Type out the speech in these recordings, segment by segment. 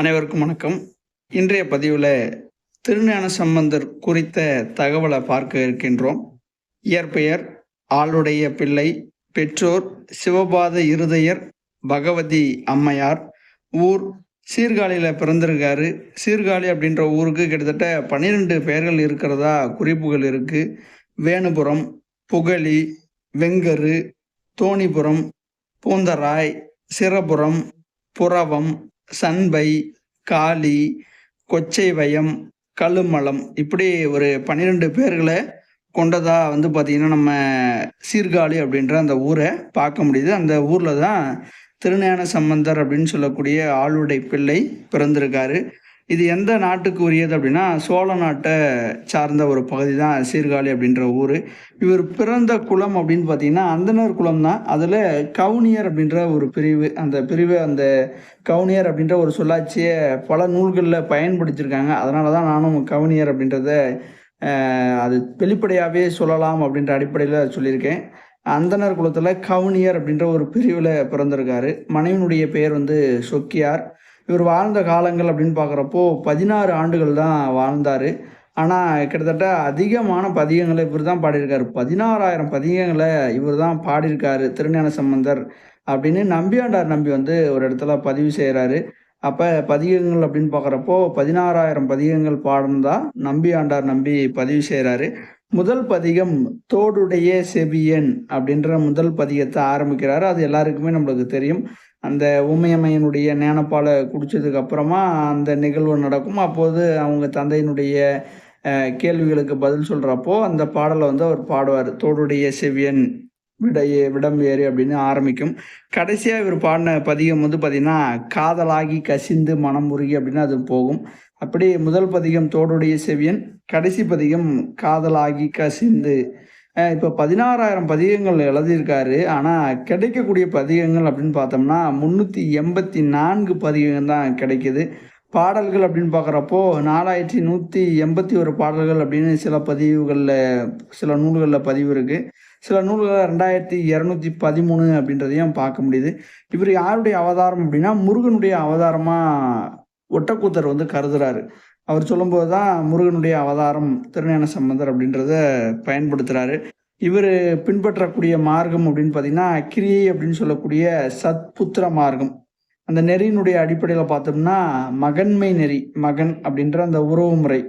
அனைவருக்கும் வணக்கம். இன்றைய பதிவில் திருஞான சம்பந்தர் குறித்த தகவலை பார்க்க இருக்கின்றோம். இயற்பெயர் ஆளுடைய பிள்ளை பெற்றோர் சிவபாத இருதயர் பகவதி அம்மையார். ஊர் சீர்காழியில் பிறந்திருக்காரு. சீர்காழி அப்படின்ற ஊருக்கு கிட்டத்தட்ட பன்னிரெண்டு பெயர்கள் இருக்கிறதா குறிப்புகள் இருக்குது வேணுபுரம் புகழி வெங்கரு தோணிபுரம் பூந்தராய் சிரபுரம் புறவம் சண்பை காளி கொச்சைவயம் கழுமலம் இப்படி ஒரு பன்னிரெண்டு பேர்களை கொண்டதா வந்து பார்த்திங்கன்னா நம்ம சீர்காழி அப்படின்ற அந்த ஊரை பார்க்க முடியுது. அந்த ஊரில் தான் திருஞான சம்பந்தர் அப்படின்னு சொல்லக்கூடிய ஆளுடை பிள்ளை பிறந்திருக்காரு. இது எந்த நாட்டுக்கு உரியது அப்படின்னா சோழ நாட்டை சார்ந்த ஒரு பகுதி தான் சீர்காழி அப்படின்ற ஊர். இவர் பிறந்த குலம் அப்படின்னு பார்த்தீங்கன்னா அந்தனர் குலம் தான். அதில் கவுனியர் அப்படின்ற ஒரு பிரிவு அந்த பிரிவு அந்த கவுனியர் அப்படின்ற ஒரு சொல்லாட்சியை பல நூல்களில் பயன்படுத்தியிருக்காங்க. அதனால தான் நானும் கவுனியர் அப்படின்றத அது வெளிப்படையாகவே சொல்லலாம் அப்படின்ற அடிப்படையில் சொல்லியிருக்கேன். அந்தனர் குலத்தில் கவுனியர் அப்படின்ற ஒரு பிரிவில் பிறந்திருக்காரு. மனைவினுடைய பெயர் வந்து சொக்கியார். இவர் வாழ்ந்த காலங்கள் அப்படின்னு பார்க்குறப்போ பதினாறு ஆண்டுகள் தான் வாழ்ந்தார். ஆனால் கிட்டத்தட்ட அதிகமான பதிகங்களை இவர் தான் பாடியிருக்காரு. பதினாறாயிரம் பதிகங்களை இவர் தான் பாடியிருக்காரு திருஞான சம்பந்தர் அப்படின்னு நம்பியாண்டார் நம்பி வந்து ஒரு இடத்துல பதிவு செய்கிறாரு அப்போ பதிகங்கள் அப்படின்னு பார்க்குறப்போ பதினாறாயிரம் பதிகங்கள் பாடம் தான் நம்பியாண்டார் நம்பி பதிவு செய்கிறாரு முதல் பதிகம் தோடுடைய செவியன் அப்படின்ற முதல் பதிகத்தை ஆரம்பிக்கிறாரு. அது எல்லாருக்குமே நம்மளுக்கு தெரியும். அந்த உமையம்மையனுடைய நேனப்பாலை குடித்ததுக்கு அப்புறமா அந்த நிகழ்வு நடக்கும். அப்போது அவங்க தந்தையினுடைய கேள்விகளுக்கு பதில் சொல்கிறப்போ அந்த பாடலை வந்து அவர் பாடுவார். தோடுடைய செவியன் விடையே விடம் வேறு அப்படின்னு ஆரம்பிக்கும். கடைசியாக இவர் பாடின பதிகம் வந்து பார்த்திங்கன்னா காதலாகி கசிந்து மனம் முருகி அப்படின்னு அது போகும். அப்படி முதல் பதிகம் தோடுடைய செவியன் கடைசி பதிகம் காதலாகி கசிந்து. இப்போ பதினாறாயிரம் பதிகங்கள் எழுதியிருக்காரு. ஆனால் கிடைக்கக்கூடிய பதிகங்கள் அப்படின்னு பார்த்தோம்னா முந்நூற்றி எண்பத்தி நான்கு பதிகங்கள் தான் கிடைக்கிது. பாடல்கள் அப்படின்னு பார்க்குறப்போ நாலாயிரத்தி நூற்றி எண்பத்தி ஒரு பாடல்கள் அப்படின்னு சில பதிவுகளில் சில நூல்களில் பதிவு இருக்குது சில நூல்களில் ரெண்டாயிரத்தி இரநூத்தி பதிமூணு அப்படின்றதையும் பார்க்க முடியுது. இவர் யாருடைய அவதாரம் அப்படின்னா முருகனுடைய அவதாரமாக ஒட்டக்கூத்தர் வந்து கருதுறாரு. அவர் சொல்லும்போது தான் முருகனுடைய அவதாரம் திருஞான சம்பந்தர் அப்படின்றத பயன்படுத்துகிறாரு இவர் பின்பற்றக்கூடிய மார்க்கம் அப்படின்னு பார்த்தீங்கன்னா கிரியை அப்படின்னு சொல்லக்கூடிய சத்புத்திர மார்க்கம். அந்த நெறியினுடைய அடிப்படையில் பார்த்தோம்னா மகன்மை நெறி மகன் அப்படின்ற அந்த உறவு முறை.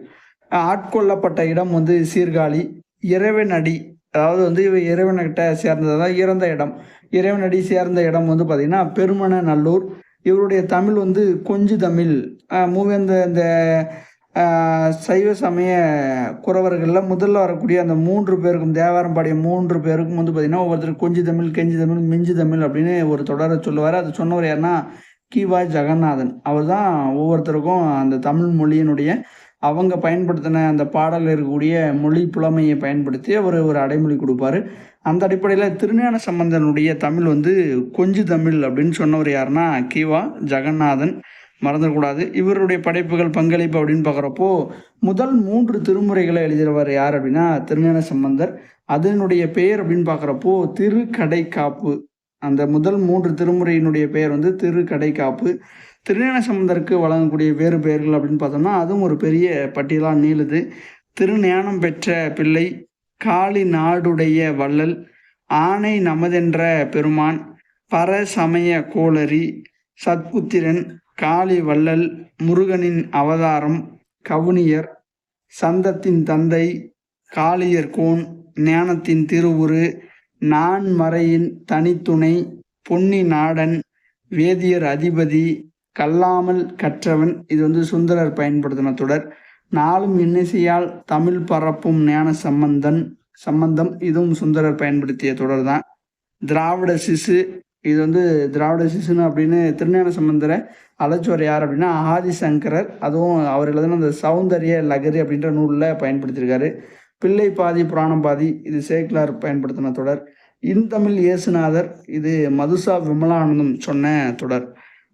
ஆட்கொள்ளப்பட்ட இடம் வந்து சீர்காழி இறைவன் அடி அதாவது வந்து இவர் இறைவன்கிட்ட சேர்ந்ததான் இறந்த இடம். இறைவன் அடி சேர்ந்த இடம் வந்து பார்த்திங்கன்னா பெருமன நல்லூர் இவருடைய தமிழ் வந்து கொஞ்சு தமிழ். மூவேந்த இந்த சைவ சமய குறவர்களில் முதல்ல வரக்கூடிய அந்த மூன்று பேருக்கும் தேவாரம் பாடிய மூன்று பேருக்கும் வந்து பார்த்திங்கன்னா ஒவ்வொருத்தர் கொஞ்சி தமிழ் கெஞ்சி தமிழ் மிஞ்சி தமிழ் அப்படின்னு ஒரு தொடரை சொல்லுவார். அது சொன்னவர் யாருன்னா கிவா ஜெகநாதன். அவர் தான் ஒவ்வொருத்தருக்கும் அந்த தமிழ் மொழியினுடைய அவங்க பயன்படுத்தின அந்த பாடலில் இருக்கக்கூடிய மொழி புலமையை பயன்படுத்தி அவர் ஒரு அடைமொழி கொடுப்பாரு. அந்த அடிப்படையில் திருஞான சம்பந்தனுடைய தமிழ் வந்து கொஞ்சு தமிழ் அப்படின்னு சொன்னவர் யாருன்னா கிவா ஜெகநாதன். மறந்துடக்கூடாது. இவருடைய படைப்புகள் பங்களிப்பு அப்படின்னு பார்க்குறப்போ முதல் மூன்று திருமுறைகளை எழுதுகிறவர் யார் அப்படின்னா திருஞான சம்பந்தர். அதனுடைய பெயர் அப்படின்னு பார்க்குறப்போ திருக்கடை காப்பு அந்த முதல் மூன்று திருமுறையினுடைய பெயர் வந்து திருக்கடை காப்பு திருஞான சம்பந்தருக்கு வழங்கக்கூடிய வேறு பெயர்கள் அப்படின்னு பார்த்தோம்னா அதுவும் ஒரு பெரிய பட்டியலாக நீளுது. திருஞானம் பெற்ற பிள்ளை காளி நாடுடைய வள்ளல் ஆணை நமதென்ற பெருமான் பர சமய கோளரி சத்புத்திரன் காளி வள்ளல் முருகனின் அவதாரம் கவுனியர் சந்தத்தின் தந்தை காளியர் கோன் ஞானத்தின் திருவுரு நான்மறையின் தனித்துணை பொன்னி நாடன் வேதியர் அதிபதி கல்லாமல் கற்றவன். இது வந்து சுந்தரர் பயன்படுத்தின தொடர். நாளும் இன்னிசையால் தமிழ் பரப்பும் ஞான சம்பந்தன் சம்பந்தம் இதுவும் சுந்தரர் பயன்படுத்திய தொடர் தான் திராவிட சிசு இது வந்து திராவிட சிசுன்னு அப்படின்னு திருஞான சம்பந்தரை அழைச்சவர் யார் அப்படின்னா ஆதிசங்கரர். அதுவும் அவர் எழுதின அந்த சௌந்தரிய லகரி அப்படின்ற நூலில் பயன்படுத்தியிருக்காரு. பிள்ளை பாதி புராணம் பாதி இது சேக்லார் பயன்படுத்தின தொடர். இன்தமிழ் இயேசுநாதர் இது மதுசா விமலானந்தம் சொன்ன தொடர்.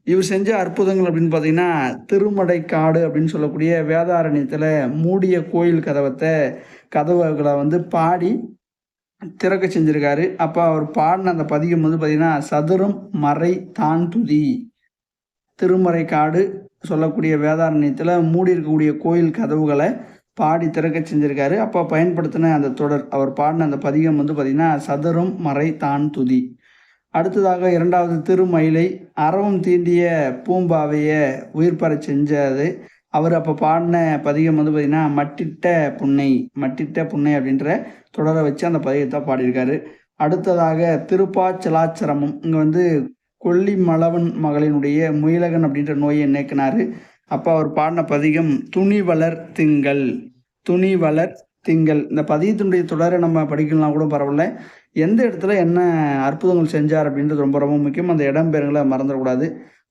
இவர் செஞ்ச அற்புதங்கள் அப்படின்னு பார்த்தீங்கன்னா திருமடை காடு அப்படின்னு சொல்லக்கூடிய வேதாரண்யத்தில் மூடிய கோயில் கதவத்தை கதவுகளை வந்து பாடி திறக்க செஞ்சுருக்காரு. அப்போ அவர் பாடின அந்த பதிகம் வந்து பார்த்திங்கன்னா சதுரம் மறை தான் துதி திருமறை காடு சொல்லக்கூடிய வேதாரண்யத்தில் மூடி இருக்கக்கூடிய கோயில் கதவுகளை பாடி திறக்க செஞ்சிருக்காரு. அப்போ பயன்படுத்தின அந்த தொடர் அவர் பாடின அந்த பதிகம் வந்து பார்த்திங்கன்னா சதுரம் மறை தான் துதி அடுத்ததாக இரண்டாவது திருமயிலை அறவும் தீண்டிய பூம்பாவையை உயிர் பெற செஞ்சது. அவர் அப்போ பாடின பதிகம் வந்து பார்த்திங்கன்னா மட்டிட்ட புன்னை மட்டிட்ட புன்னை அப்படின்ற தொடரை வச்சு அந்த பதிகத்தை பாடியிருக்காரு. அடுத்ததாக திருப்பாச்சலாச்சிரமம் இங்கே வந்து கொல்லி மலவன் மகளினுடைய முயலகன் அப்படின்ற நோயை நீக்கினார் அப்போ அவர் பாடின பதிகம் துணி வளர் திங்கள் துணி வளர் திங்கள். இந்த பதியத்தினுடைய தொடரை நம்ம படிக்கலாம் கூட பரவாயில்ல. எந்த இடத்துல என்ன அற்புதங்கள் செஞ்சார் அப்படின்றது ரொம்ப ரொம்ப முக்கியம். அந்த இடம் பேருங்களை மறந்துடக்கூடாது.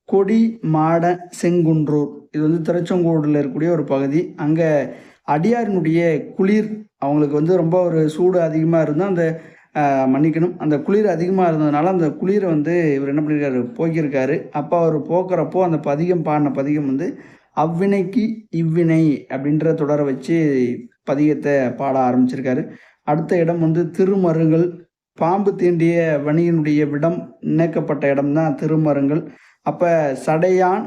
கொடி மாட செங்குன்றூர். இது வந்து திருச்செங்கோடில் இருக்கக்கூடிய ஒரு பகுதி. அங்கே அடியாரினுடைய குளிர் அவங்களுக்கு வந்து ரொம்ப ஒரு சூடு அதிகமாக இருந்தால் அந்த மன்னிக்கணும். அந்த குளிர் அதிகமாக இருந்ததுனால அந்த குளிரை வந்து இவர் என்ன பண்ணியிருக்காரு போக்கியிருக்காரு. அப்போ அவர் போக்குறப்போ அந்த பதிகம் பாடின பதிகம் வந்து அவ்வினைக்கு இவ்வினை அப்படின்ற தொடரை வச்சு பதிகத்தை பாட ஆரம்பிச்சிருக்காரு. அடுத்த இடம் வந்து திருமருங்கள் பாம்பு தீண்டிய வணிகனுடைய விடம் இணைக்கப்பட்ட இடம் தான் திருமரங்கள் அப்போ சடையான்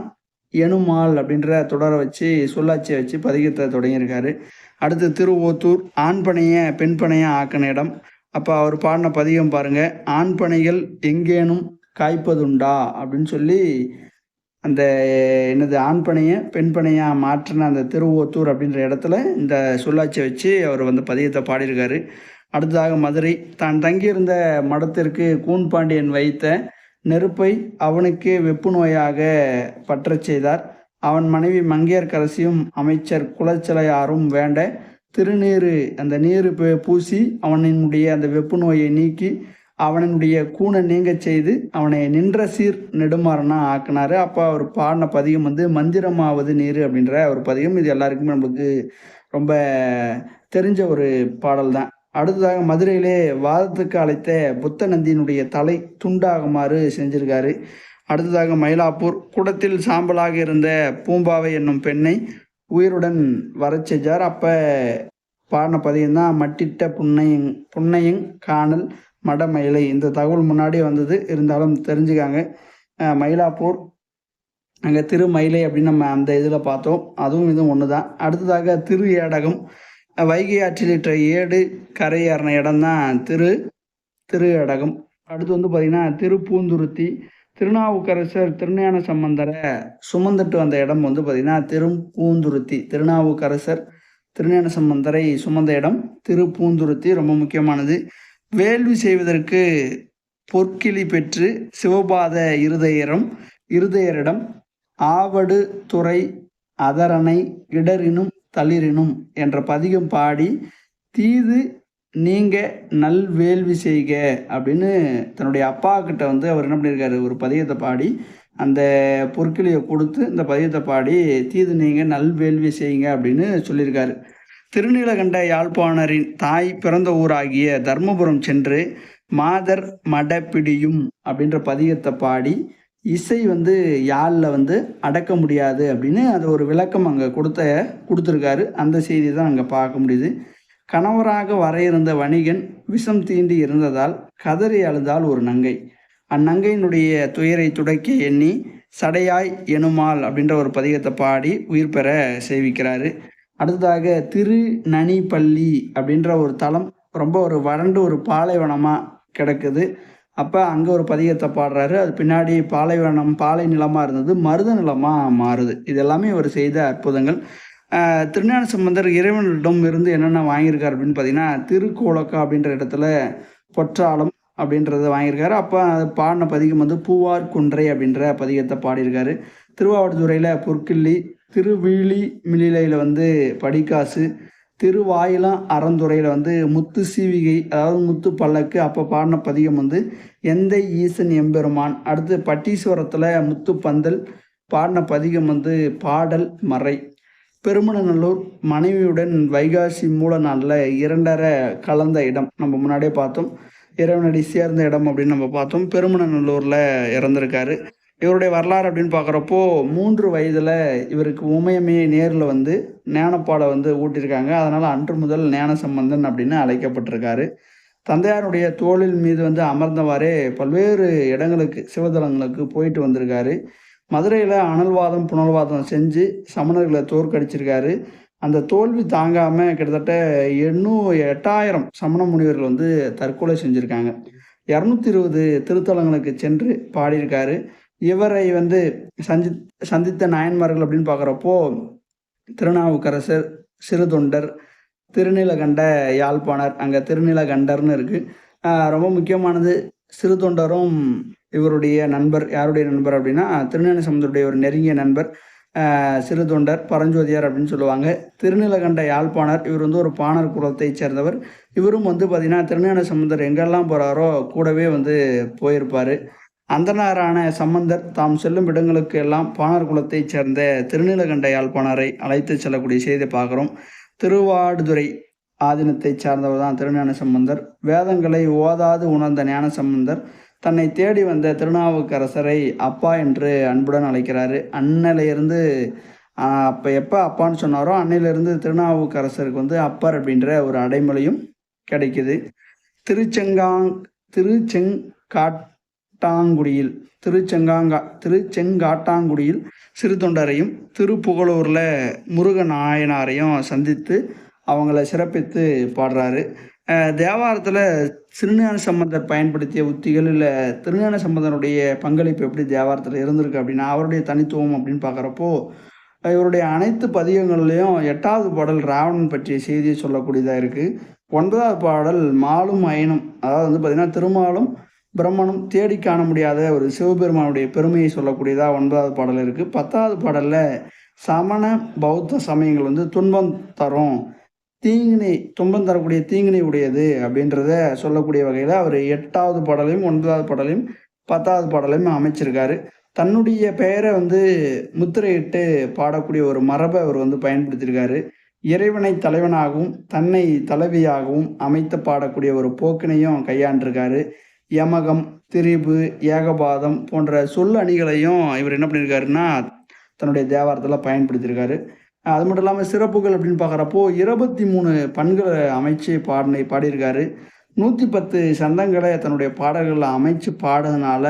எனுமால் அப்படின்ற தொடரை வச்சு சொல்லாட்சியை வச்சு பதிகத்தை தொடங்கியிருக்காரு. அடுத்து திருவோத்தூர் ஆண்பனைய பெண்பனைய ஆக்கின இடம். அப்போ அவர் பாடின பதிகம் பாருங்கள் ஆண்பனைகள் எங்கேனும் காய்ப்பதுண்டா? அப்படின்னு சொல்லி அந்த என்னது ஆண்பனையை பெண்பனையாக மாற்றின அந்த திருவோத்தூர் அப்படின்ற இடத்துல இந்த சொல்லாட்சியை வச்சு அவர் வந்து பதியத்தை பாடியிருக்காரு. அடுத்ததாக மதுரை. தான் தங்கியிருந்த மடத்திற்கு கூன்பாண்டியன் வைத்த நெருப்பை அவனுக்கு வெப்பு நோயாக பற்றச் செய்தார். அவன் மனைவி மங்கையர்கரசியும் அமைச்சர் குலச்சிலையாரும் வேண்ட திருநீரு அந்த நீர் பூ- பூசி அவனினுடைய அந்த வெப்பு நோயை நீக்கி அவனினுடைய கூனை நீங்க செய்து அவனை நின்ற சீர் நெடுமாறனா ஆக்குனாரு. அப்போ அவர் பாடின பதிகம் வந்து மந்திரமாவது நீர் அப்படின்ற ஒரு பதிகம். இது எல்லாருக்குமே நம்மளுக்கு ரொம்ப தெரிஞ்ச ஒரு பாடல் தான் அடுத்ததாக மதுரையிலே வாதத்துக்கு அழைத்த புத்த நந்தியினுடைய தலை துண்டாகுமாறு செஞ்சிருக்காரு. அடுத்ததாக மயிலாப்பூர் குடத்தில் சாம்பலாக இருந்த பூம்பாவை என்னும் பெண்ணை உயிருடன் வரச் செஞ்சார். அப்போ பாடின பதியம் தான் மட்டிட்ட புன்னையங் புன்னையங் காணல் மடமயிலை. இந்த தகவல் முன்னாடியே வந்தது இருந்தாலும் தெரிஞ்சுக்காங்க. மயிலாப்பூர் அங்கே திருமயிலை அப்படின்னு நம்ம அந்த இதில் பார்த்தோம். அதுவும் இதுவும் ஒன்று தான் அடுத்ததாக திரு ஏடகம் வைகை ஆற்றிலிட்ட ஏடு கரையேறின இடம் தான் திரு திரு அடகம் அடுத்து வந்து பார்த்திங்கன்னா திருப்பூந்துருத்தி திருநாவுக்கரசர் திருஞான சம்பந்தரை சுமந்துட்டு வந்த இடம் வந்து பார்த்திங்கன்னா திருப்பூந்துருத்தி. திருநாவுக்கரசர் திருஞான சம்பந்தரை சுமந்த இடம் திருப்பூந்துருத்தி ரொம்ப முக்கியமானது. வேள்வி செய்வதற்கு பொற்கிளி பெற்று சிவபாத இருதயரம் இருதயரிடம் ஆவடு துறை அதரணை இடரினும் தளிரினும் என்ற பதிகம் பாடி தீது நீங்க நல்வேள்வி செய்க அப்படின்னு தன்னுடைய அப்பா கிட்ட வந்து அவர் என்ன பண்ணியிருக்காரு ஒரு பதியத்தை பாடி அந்த பொற்கிளியை கொடுத்து இந்த பதியத்தை பாடி தீது நீங்க நல்வேள்வி செய்யுங்க அப்படின்னு சொல்லியிருக்காரு திருநீலகண்ட யாழ்ப்பாணரின் தாய் பிறந்த ஊராகிய தர்மபுரம் சென்று மாதர் மடப்பிடியும் அப்படின்ற பதியத்தை பாடி இசை வந்து யாழில் வந்து அடக்க முடியாது அப்படின்னு அது ஒரு விளக்கம் அங்கே கொடுத்த கொடுத்துருக்காரு. அந்த செய்தி தான் அங்கே பார்க்க முடியுது. கணவராக வர இருந்த வணிகன் விஷம் தீண்டி இருந்ததால் கதறி அழுதால் ஒரு நங்கை. அந்நங்கையினுடைய துயரை துடைக்க எண்ணி சடையாய் எனுமாள் அப்படின்ற ஒரு பதிகத்தை பாடி உயிர் பெற சேவிக்கிறாரு. அடுத்ததாக திரு நனிப்பள்ளி அப்படின்ற ஒரு தலம் ரொம்ப ஒரு வறண்டு ஒரு பாலைவனமாக கிடக்குது. அப்போ அங்கே ஒரு பதிகத்தை பாடுறாரு. அது பின்னாடி பாலைவனம் பாலை நிலமாக இருந்தது மருத நிலமாக மாறுது. இது எல்லாமே அவர் செய்த அற்புதங்கள். ஆஹ் திருஞான சம்பந்தர் இறைவனிடம் இருந்து என்னென்ன வாங்கியிருக்கார் அப்படின்னு பார்த்தீங்கன்னா திருக்கோலக்கா அப்படின்ற இடத்துல பொற்றாளம் அப்படின்றத வாங்கியிருக்காரு. அப்போ அது பாடின பதிகம் வந்து பூவார் குன்றை அப்படின்ற பதிகத்தை பாடியிருக்காரு. திருவாவடுதுறையில் பொற்கிள்ளி திருவிழி மில்லையில் வந்து படிக்காசு திருவாயிலம் அறந்துறையில் வந்து முத்து சீவிகை அதாவது முத்து பல்லக்கு அப்போ பாடின பதிகம் வந்து எந்தை ஈசன் எம்பெருமான்? அடுத்து பட்டீஸ்வரத்தில் முத்து பந்தல் பாடின பதிகம் வந்து பாடல் மறை. பெருமநல்லூர் மனைவியுடன் வைகாசி மூல நாளில் இரண்டரை கலந்த இடம். நம்ம முன்னாடியே பார்த்தோம். இறைவனடி சேர்ந்த இடம் அப்படின்னு நம்ம பார்த்தோம். பெருமநல்லூரில் இறந்திருக்காரு. இவருடைய வரலாறு அப்படின்னு பார்க்குறப்போ மூன்று வயதில் இவருக்கு உமையமையை நேரில் வந்து ஞானப்பாடை வந்து ஊட்டியிருக்காங்க அதனால் அன்று முதல் ஞான சம்பந்தன் அப்படின்னு அழைக்கப்பட்டிருக்காரு. தந்தையாருடைய தோளில் மீது வந்து அமர்ந்தவாறே பல்வேறு இடங்களுக்கு சிவதலங்களுக்கு போயிட்டு வந்திருக்காரு. மதுரையில் அனல்வாதம் புனல்வாதம் செஞ்சு சமணர்களை தோற்கடிச்சிருக்காரு. அந்த தோல்வி தாங்காமல் கிட்டத்தட்ட எண்ணூ எட்டாயிரம் சமண முனிவர்கள் வந்து தற்கொலை செஞ்சுருக்காங்க. இரநூத்தி இருபது திருத்தலங்களுக்கு சென்று பாடியிருக்காரு. இவரை வந்து சந்தி சந்தித்த நாயன்மார்கள் அப்படின்னு பார்க்குறப்போ திருநாவுக்கரசர் சிறுதொண்டர் திருநீலகண்ட யாழ்ப்பாணர் அங்கே திருநீலகண்டர்னு இருக்குது ரொம்ப முக்கியமானது சிறுதொண்டரும் இவருடைய நண்பர் யாருடைய நண்பர் அப்படின்னா திருநேன சமுதருடைய ஒரு நெருங்கிய நண்பர் சிறு தொண்டர் பரஞ்சோதியார் அப்படின்னு சொல்லுவாங்க. திருநிலகண்ட யாழ்ப்பாணர் இவர் வந்து ஒரு பாணர் குலத்தை சேர்ந்தவர். இவரும் வந்து பார்த்திங்கன்னா திருஞான சமுதர் எங்கெல்லாம் போகிறாரோ கூடவே வந்து போயிருப்பார். அந்தனாரான சம்பந்தர் தாம் செல்லும் இடங்களுக்கு எல்லாம் பாணர் குலத்தைச் சேர்ந்த திருநீலகண்ட யாழ்ப்பாணரை அழைத்து செல்லக்கூடிய செய்தியை பார்க்குறோம். திருவாடுதுறை ஆதீனத்தை சார்ந்தவர் தான் திருஞான சம்பந்தர். வேதங்களை ஓதாது உணர்ந்த ஞான சம்பந்தர் தன்னை தேடி வந்த திருநாவுக்கரசரை அப்பா என்று அன்புடன் அழைக்கிறாரு. அன்னிலிருந்து அப்போ எப்போ அப்பான்னு சொன்னாரோ அன்னையிலிருந்து திருநாவுக்கரசருக்கு வந்து அப்பர் அப்படின்ற ஒரு அடைமொழியும் கிடைக்குது. திருச்செங்காங் திருச்செங்காட்டாங்குடியில் திருச்செங்காங்கா திருச்செங்காட்டாங்குடியில் சிறு தொண்டரையும் திருப்புகலூரில் முருகன் நாயனாரையும் சந்தித்து அவங்கள சிறப்பித்து பாடுறாரு. தேவாரத்தில் திருஞான சம்பந்தர் பயன்படுத்திய உத்திகள் இல்லை திருஞான சம்பந்தனுடைய பங்களிப்பு எப்படி தேவாரத்தில் இருந்திருக்கு அப்படின்னா அவருடைய தனித்துவம் அப்படின்னு பார்க்குறப்போ இவருடைய அனைத்து பதிகங்கள்லேயும் எட்டாவது பாடல் ராவணன் பற்றிய செய்தியை சொல்லக்கூடியதாக இருக்குது ஒன்பதாவது பாடல் மாலும் அயனும் அதாவது வந்து பார்த்திங்கன்னா திருமாலும் பிரம்மனும் தேடி காண முடியாத ஒரு சிவபெருமானுடைய பெருமையை சொல்லக்கூடியதாக ஒன்பதாவது பாடல் இருக்குது பத்தாவது பாடலில் சமண பௌத்த சமயங்கள் வந்து துன்பம் தரும். தீங்கினை துன்பம் தரக்கூடிய தீங்கினை உடையது அப்படின்றத சொல்லக்கூடிய வகையில் அவர் எட்டாவது பாடலையும் ஒன்பதாவது பாடலையும் பத்தாவது பாடலையும் அமைச்சிருக்காரு. தன்னுடைய பெயரை வந்து முத்திரையிட்டு பாடக்கூடிய ஒரு மரபை அவர் வந்து பயன்படுத்தியிருக்காரு. இறைவனை தலைவனாகவும் தன்னை தலைவியாகவும் அமைத்து பாடக்கூடிய ஒரு போக்கினையும் கையாண்டிருக்காரு. யமகம் திரிபு ஏகபாதம் போன்ற சொல் அணிகளையும் இவர் என்ன பண்ணியிருக்காருன்னா தன்னுடைய தேவாரத்தில் பயன்படுத்தியிருக்காரு. அது மட்டும் இல்லாமல் சிறப்புகள் அப்படின்னு பார்க்குறப்போ இருபத்தி மூணு பண்களை அமைச்சு பாடினை பாடியிருக்காரு. நூற்றி பத்து சந்தங்களை தன்னுடைய பாடல்களில் அமைச்சு பாடுறதுனால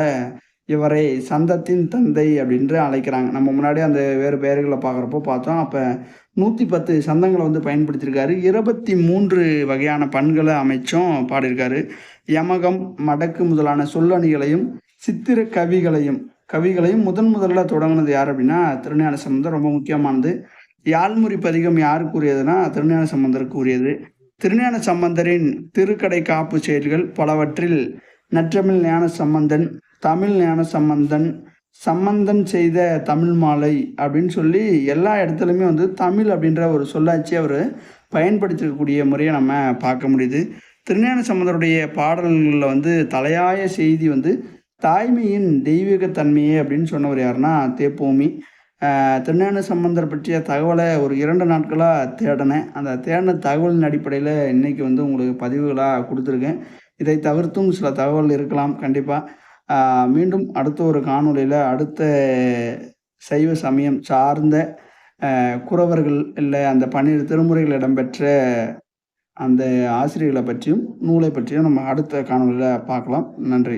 இவரை சந்தத்தின் தந்தை அப்படின்று அழைக்கிறாங்க. நம்ம முன்னாடி அந்த வேறு பெயர்களை பார்க்குறப்போ பார்த்தோம். அப்போ நூற்றி பத்து சந்தங்களை வந்து பயன்படுத்தியிருக்காரு. இருபத்தி மூன்று வகையான பண்களை அமைச்சும் பாடியிருக்காரு. யமகம் மடக்கு முதலான சொல்லணிகளையும் சித்திர கவிகளையும் கவிகளையும் முதன் முதல்ல தொடங்கினது யார் அப்படின்னா திருஞான சம்பந்தம் ரொம்ப முக்கியமானது. யாழ்முறி பதிகம் யாருக்குரியதுன்னா திருஞான சம்பந்தருக்கு உரியது திருஞான சம்பந்தரின் திருக்கடை காப்பு செயல்கள் பலவற்றில் நற்றமிழ் ஞான சம்பந்தன் தமிழ் ஞான சம்பந்தன் சம்பந்தன் செய்த தமிழ் மாலை அப்படின்னு சொல்லி எல்லா இடத்துலையுமே வந்து தமிழ் அப்படின்ற ஒரு சொல்லாட்சி அவர் பயன்படுத்திக்கக்கூடிய முறையை நம்ம பார்க்க முடியுது. திருஞான சம்பந்தருடைய பாடல்களில் வந்து தலையாய செய்தி வந்து தாய்மையின் தெய்வீகத்தன்மையே அப்படின்னு சொன்னவர் யாருன்னா தேப்போமி. திருஞான சம்பந்தர் பற்றிய தகவலை ஒரு இரண்டு நாட்களாக தேடினேன். அந்த தேடின தகவலின் அடிப்படையில் இன்றைக்கி வந்து உங்களுக்கு பதிவுகளாக கொடுத்துருக்கேன். இதை தவிர்த்தும் சில தகவல் இருக்கலாம் கண்டிப்பாக மீண்டும் அடுத்த ஒரு காணொலியில் அடுத்த சைவ சமயம் சார்ந்த குறவர்கள் இல்லை அந்த பன்னிரு திருமுறைகள் இடம்பெற்ற அந்த ஆசிரியர்களை பற்றியும் நூலை பற்றியும் நம்ம அடுத்த காணொலியில் பார்க்கலாம். நன்றி.